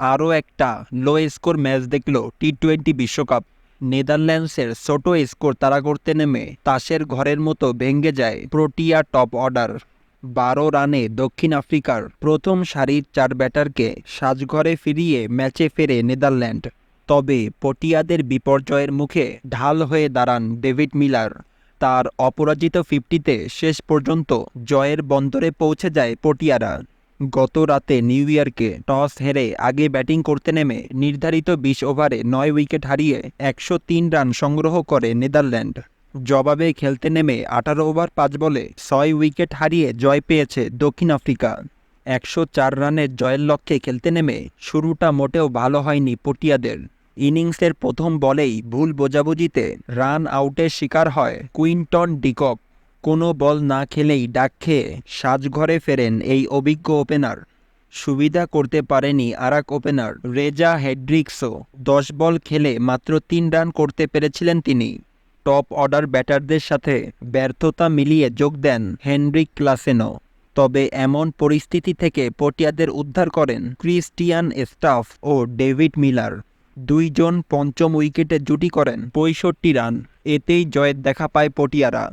আরও একটা লো score match দেখল টি টোয়েন্টি বিশ্বকাপ। নেদারল্যান্ডসের ছোট স্কোর তারা করতে নেমে তাসের ঘরের মতো ভেঙে যায় প্রোটিয়া টপ অর্ডার বারো রানে দক্ষিণ আফ্রিকার প্রথম সারির চার ব্যাটারকে সাজঘরে ফিরিয়ে ম্যাচে ফেরে নেদারল্যান্ড। তবে পটিয়াদের বিপর্যয়ের মুখে ঢাল হয়ে দাঁড়ান ডেভিড মিলার। তার অপরাজিত ফিফটিতে শেষ পর্যন্ত জয়ের বন্দরে পৌঁছে যায় পটিয়ারা। গত রাতে নিউ ইয়র্কে টস হেরে আগে ব্যাটিং করতে নেমে নির্ধারিত বিশ ওভারে নয় উইকেট হারিয়ে একশো তিন রান সংগ্রহ করে নেদারল্যান্ড। জবাবে খেলতে নেমে আঠারো ওভার পাঁচ বলে ছয় উইকেট হারিয়ে জয় পেয়েছে দক্ষিণ আফ্রিকা। একশো চার রানের জয়ের লক্ষ্যে খেলতে নেমে শুরুটা মোটেও ভালো হয়নি পটিয়াদের। ইনিংসের প্রথম বলেই ভুল বোঝাবুঝিতে রান আউটের শিকার হয় কুইন্টন ডিকক। কোনো বল না খেলেই ডাক খেয়ে সাজঘরে ফেরেন এই অভিজ্ঞ ওপেনার। সুবিধা করতে পারেনি আরাক ওপেনার রেজা হেড্রিক্সও। দশ বল খেলে মাত্র তিন রান করতে পেরেছিলেন তিনি। টপ অর্ডার ব্যাটারদের সাথে ব্যর্থতা মিলিয়ে যোগ দেন হেনরিক ক্লাসেনো তবে এমন পরিস্থিতি থেকে পটিয়াদের উদ্ধার করেন ক্রিস্টিয়ান স্টাফ ও ডেভিড মিলার। দুইজন পঞ্চম উইকেটে জুটি করেন পঁয়ষট্টি রান। এতেই জয়ের দেখা পায় পটিয়ারা।